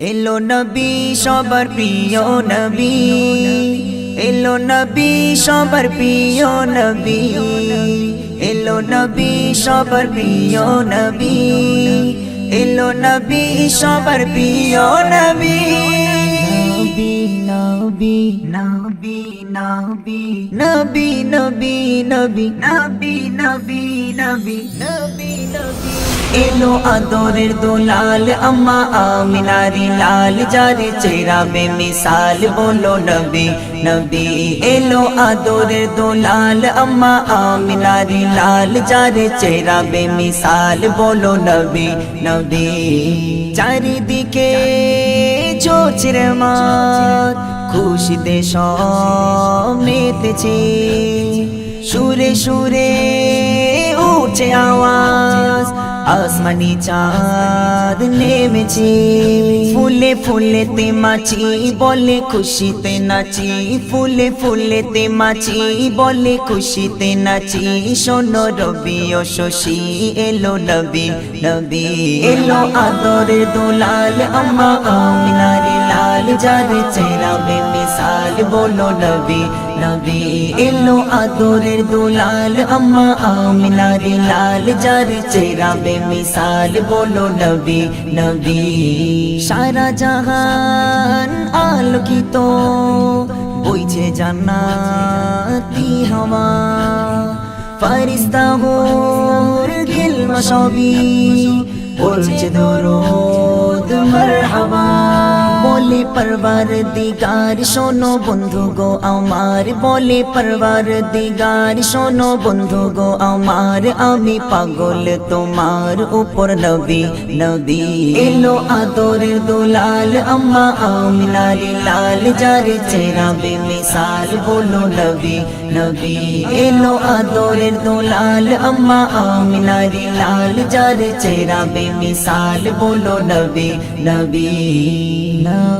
এলো নবী, সবার প্রিয় নবী। এলো নবী, সবার প্রিয় নবী। এলো নবী, সবার প্রিয় নবী। এলো নবী, সবার প্রিয় নবী। নবী নবী নবী নবী নবী নবী নবী নবী নবী নবী নবী এলো আদরের দোলাল আম্মা আমিনারি লাল যারে চেরা বে মিসাল বলো নবী নবী এলো আদরের দোলাল আম্মা আমিনারি লাল যারে চেরা বে মিসাল বলো নবী নবী চারিদিকে চোচের মাত খুশিতে সব মেতেছে। সুরে সুরে উঠে আওয়াজ, আসমানি চাঁদ নেমেছে। ফুলে ফুলেতে মাছি বলে খুশিতে নাচি, ফুলে ফুলেতে মাছি বলে খুশিতে নাচি। শোনো রবি ও শশী, এলো নবী নবী, এলো আদরের দোলাল, আম্মা আমিনারি লাল যারে চেরা বে মিসাল বলো নবী নবী এলো আদরের দোলাল আম্মা আমিনারি লাল যারে চেরা বে মিসাল বলো নবী নবী সারা জাহান আলোকিত বইছে জান্নাতি হাওয়া ফারিস্তা হোর গিলমা সবই বলছে দরুদ মারহাবা বলে পরবার দিগার শোনো বন্ধু গো আমার, বলে পরবার দিগার শোনো বন্ধু গো আমার, আমি পাগল তোমার উপর নবী নবী। এলো আদরের দোলাল, আম্মা আমিনারি লাল যারে চেরা বে মিসাল বলো নবী নবী। এলো আদরের দোলাল, আম্মা আমিনারি লাল যারে চেরা বে মিসাল বলো নবী নবী নবী।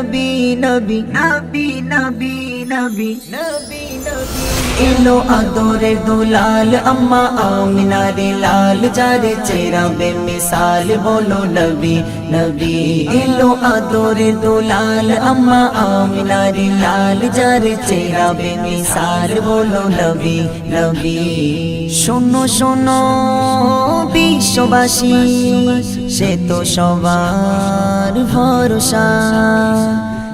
নবী নবী নবী নবী নবী নবী। এলো আদরের দুলাল, আম্মা আমিনারে লাল। যারে চেরা বে মিসাল, বলো নবী নবী। এলো আদরের দুলাল, আম্মা আমিনারে লাল। যারে চেরা বে মিসাল, বলো নবী নবী। শোনো শোনো, বিশ্ববাসী, সে তো সবার ভরসা।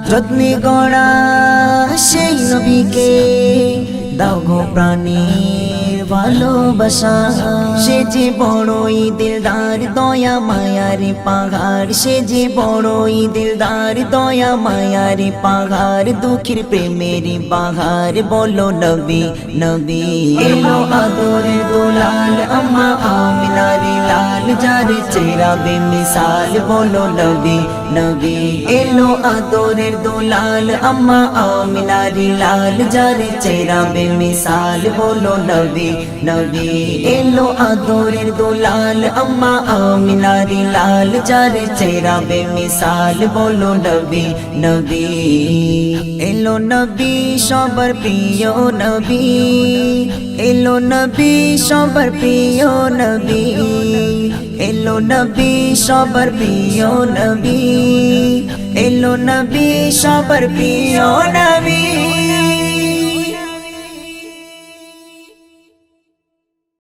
যত্নে গড়া সেই নবীকে দাও গো প্রাণীর ভালোবাসা। সে যে বড়ই দিলদার, দয়া মায়ার পাহাড়। সে যে বড়ই দিলদার, দয়া মায়ার পাহাড়। দুঃখের প্রেমের বাহার, বলো নবী নবী। এলো আদরের দোলাল, আম্মা আমিনারি লাল। যারে চেরা বে মিসাল বলো নবী নবী। এলো আদরের দোলাল, আম্মা আমিনারি লাল। যারে চেরা বে মিসাল বলো নবী নবী এলো আদরের দোলাল, আম্মা আমিনারি লাল, যারে চেরা বে বলো নবী নবী। এলো নবী, সবার প্রিয় নবী। এলো নবী, সবার প্রিয় নবী। এলো নবী, সবার প্রিয় নবী। এলো নবী, সবার প্রিয় নবী।